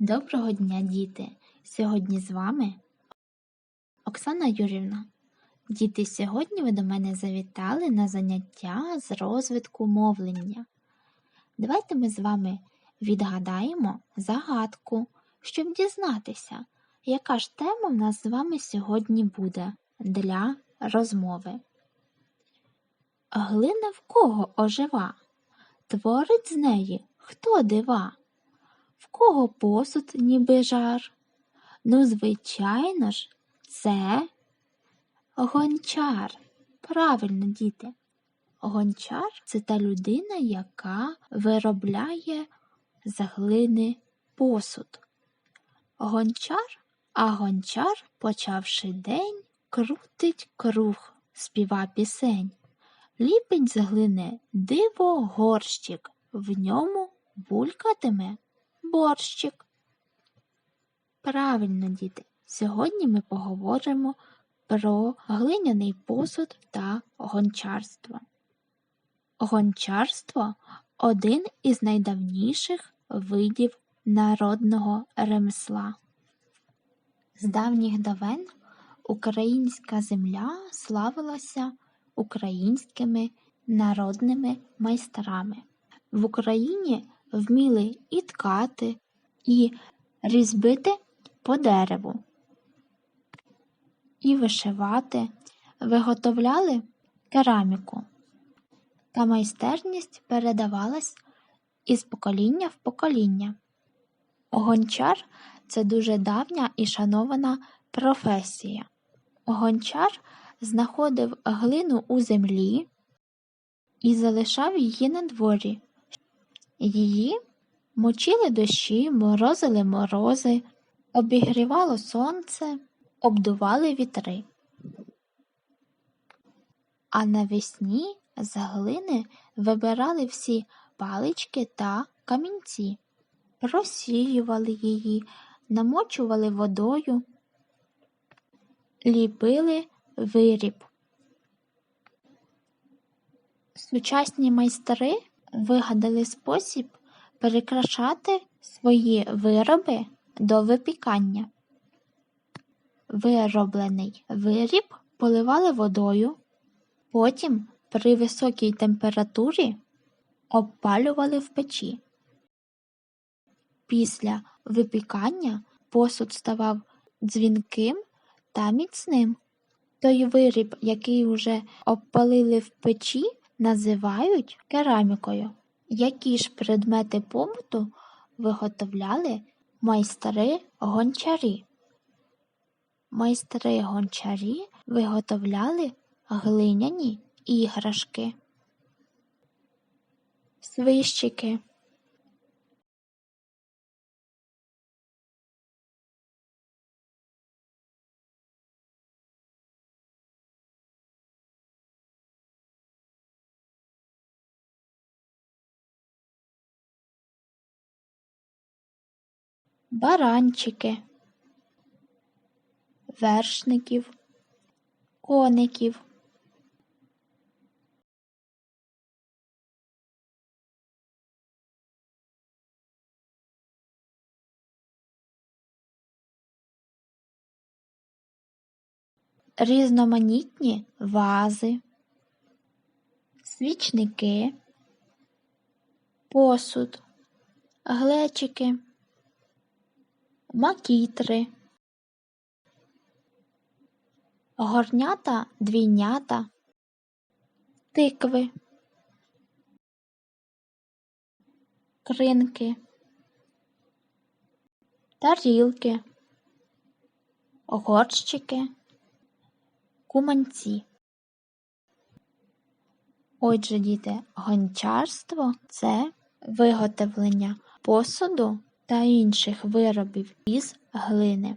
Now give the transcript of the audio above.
Доброго дня, діти! Сьогодні з вами Оксана Юрівна. Діти, сьогодні ви до мене завітали на заняття з розвитку мовлення. Давайте ми з вами відгадаємо загадку, щоб дізнатися, яка ж тема в нас з вами сьогодні буде для розмови. Глина в кого ожива? Творить з неї хто дива? В кого посуд ніби жар? Ну, звичайно ж, це гончар. Правильно, діти. Гончар це та людина, яка виробляє з глини посуд. Гончар, а гончар, почавши день, крутить круг, співа пісень. Ліпить з глини диво горщик, в ньому булькатиме борщик. Правильно, діти, сьогодні ми поговоримо про глиняний посуд та гончарство. Гончарство один із найдавніших видів народного ремесла. З давніх давен українська земля славилася українськими народними майстрами. В Україні вміли і ткати, і різьбити по дереву, і вишивати, виготовляли кераміку. Та майстерність передавалась із покоління в покоління. Гончар це дуже давня і шанована професія. Гончар знаходив глину у землі і залишав її на дворі. Її мочили дощі, морозили морози, обігрівало сонце, обдували вітри. А навесні з глини вибирали всі палички та камінці, просіювали її, намочували водою, ліпили виріб. Сучасні майстри вигадали спосіб перекрашати свої вироби до випікання. Вироблений виріб поливали водою, потім при високій температурі обпалювали в печі. Після випікання посуд ставав дзвінким та міцним. Той виріб, який уже обпалили в печі, називають керамікою. Які ж предмети побуту виготовляли майстри гончарі? Майстри гончарі виготовляли глиняні іграшки, свищики, баранчики, вершників, коників. Різноманітні вази, свічники, посуд, глечики макітри, горнята двійнята, тикви, кринки, тарілки, горщики, куманці. Отже, діти, гончарство це виготовлення посуду та інших виробів із глини.